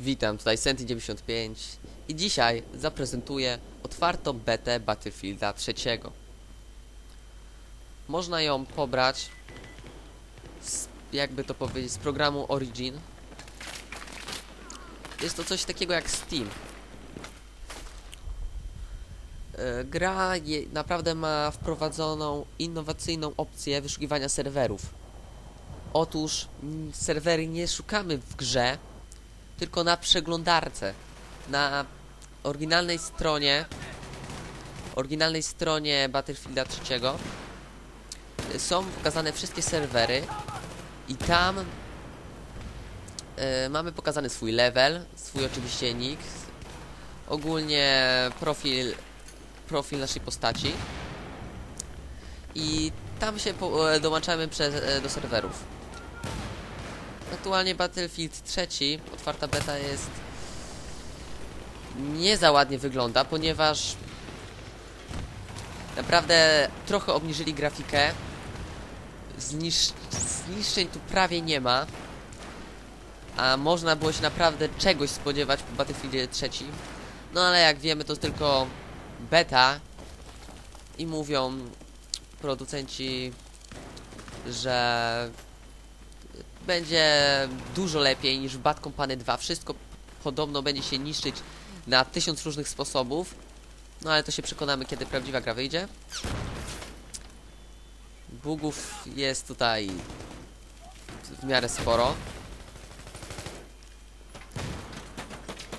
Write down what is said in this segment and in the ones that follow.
Witam, tutaj Senti95 i dzisiaj zaprezentuję otwartą betę Battlefielda trzeciego. Można ją pobrać z, jakby to powiedzieć, z programu Origin. Jest to coś takiego jak Steam. E, Gra naprawdę ma wprowadzoną innowacyjną opcję wyszukiwania serwerów. Otóż serwery nie szukamy w grze, tylko na przeglądarce. Na oryginalnej stronie oryginalnej stronie Battlefielda 3 y, są pokazane wszystkie serwery i tam y, mamy pokazany swój level, swój oczywiście nick, ogólnie profil profil naszej postaci i tam się po, e, dołączamy przez, e, do serwerów. Aktualnie Battlefield 3, otwarta beta jest nie za ładnie wygląda, ponieważ naprawdę trochę obniżyli grafikę. Znisz zniszczeń tu prawie nie ma. A można było się naprawdę czegoś spodziewać po Battlefieldzie 3. No ale jak wiemy to tylko beta i mówią producenci, że będzie dużo lepiej niż w Bad Company 2. Wszystko podobno będzie się niszczyć na tysiąc różnych sposobów. No ale to się przekonamy, kiedy prawdziwa gra wyjdzie. Bugów jest tutaj w miarę sporo.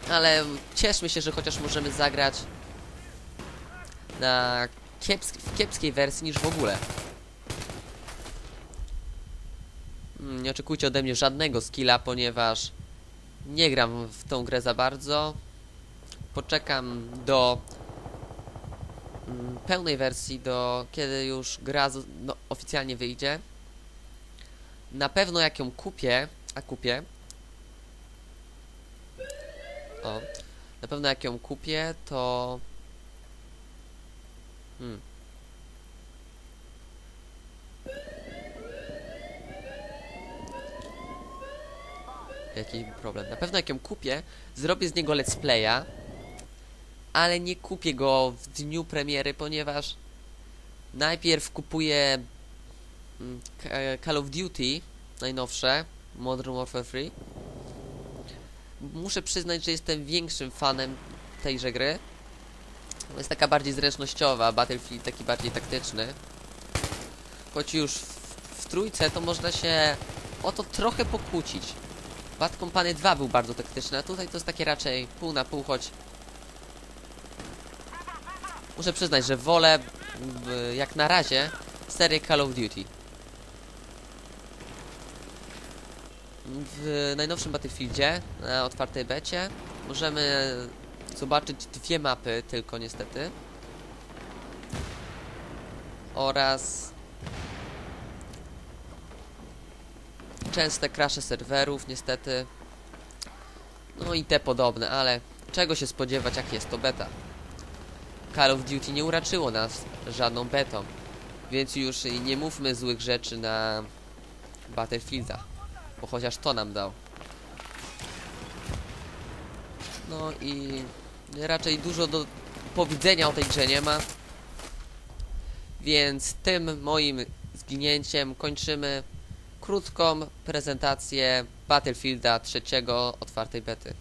Ale cieszmy się, że chociaż możemy zagrać na kieps w kiepskiej wersji niż w ogóle. Nie oczekujcie ode mnie żadnego skilla, ponieważ nie gram w tą grę za bardzo. Poczekam do mm, pełnej wersji, do kiedy już gra no, oficjalnie wyjdzie. Na pewno jak ją kupię, a kupię. O, na pewno jak ją kupię, to Hmm. Jaki problem? Na pewno jak ją kupię, zrobię z niego let's playa, ale nie kupię go w dniu premiery, ponieważ najpierw kupuję mm, Ca- Call of Duty najnowsze, Modern Warfare 3. Muszę przyznać, że jestem większym fanem tejże gry. Jest taka bardziej zręcznościowa, Battlefield taki bardziej taktyczny. Choć już w, w trójce to można się o to trochę pokłócić. Bad Company 2 był bardzo taktyczny, a tutaj to jest takie raczej pół na pół, choć... Muszę przyznać, że wolę, jak na razie, serię Call of Duty. W najnowszym Battlefieldzie, na otwartej becie, możemy zobaczyć dwie mapy tylko niestety. Oraz częste krasze serwerów niestety. No i te podobne, ale czego się spodziewać jak jest to beta. Call of Duty nie uraczyło nas żadną betą, więc już nie mówmy złych rzeczy na Battlefielda, bo chociaż to nam dał. No i raczej dużo do powiedzenia o tej grze nie ma. Więc tym moim zginięciem kończymy krótką prezentację Battlefielda trzeciego otwartej bety.